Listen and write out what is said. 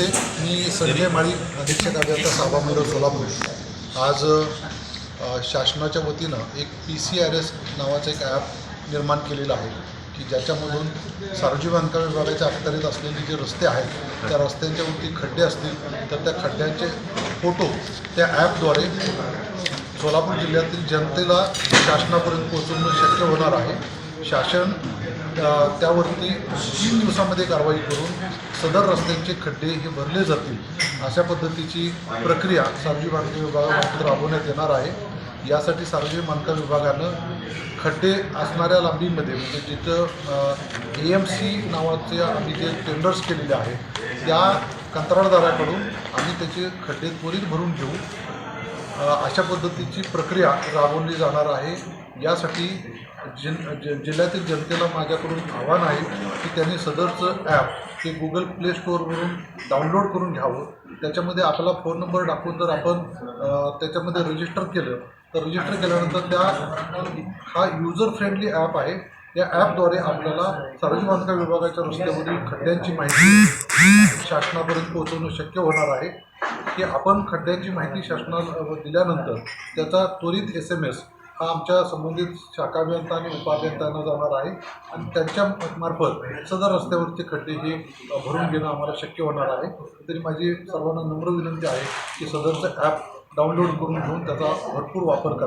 मी संजय माळी अधीक्षक अभियंता साबामुंड सोलापूर. आज शासनाच्या वतीनं एक पी सी आर एस नावाचं एक ॲप निर्माण केलेलं आहे की ज्याच्यामधून सार्वजनिक बांधकाम विभागाच्या अखत्यारीत असलेले जे रस्ते आहेत त्या रस्त्यांच्या वरती खड्डे असतील तर त्या खड्ड्यांचे फोटो त्या ॲपद्वारे सोलापूर जिल्ह्यातील जनतेला शासनापर्यंत पोहोचवणं शक्य होणार आहे. शासन त्यावरती तीन दिवसामध्ये कारवाई करून सदर रस्त्यांचे खड्डे हे भरले जातील अशा पद्धतीची प्रक्रिया सार्वजनिक बांधकाम विभागामार्फत राबवण्यात येणार आहे. यासाठी सार्वजनिक बांधकाम विभागानं खड्डे असणाऱ्या लांबीमध्ये म्हणजे जिथं ए एम सी नावाचे आम्ही जे टेंडर्स केलेले आहेत त्या कंत्राटदाराकडून आम्ही त्याचे खड्डे त्वरित भरून घेऊ. अशा पद्धतीची प्रक्रिया राबवली जाणार आहे. यासाठी जिल जिल्ह्यातील जनतेला माझ्याकडून आव्हान आहे की त्यांनी सदरचं ॲप ते गुगल प्ले स्टोअरवरून डाउनलोड करून घ्यावं. त्याच्यामध्ये आपला फोन नंबर टाकून जर आपण त्याच्यामध्ये रजिस्टर केलं तर रजिस्टर केल्यानंतर त्या हा युजर फ्रेंडली ॲप आहे. या ॲपद्वारे आपल्याला सार्वजनिक बांधकाम विभागाच्या रस्त्यावरील खड्ड्यांची माहिती शासनापर्यंत पोहोचवणं शक्य होणार आहे. की आपण खड्ड्यांची माहिती शासनाला दिल्यानंतर त्याचा त्वरित एस एम एस हा आमच्या संबंधित शाखा अभियंता आणि उपअभियंत्यांना जाणार आहे. आणि त्यांच्या मार्फत सदर रस्त्यावरचे खड्डे हे भरून घेणं आम्हाला शक्य होणार आहे. तरी माझी सर्वांना नम्र विनंती आहे की सदरचं ॲप डाउनलोड करून घेऊन त्याचा भरपूर वापर करा.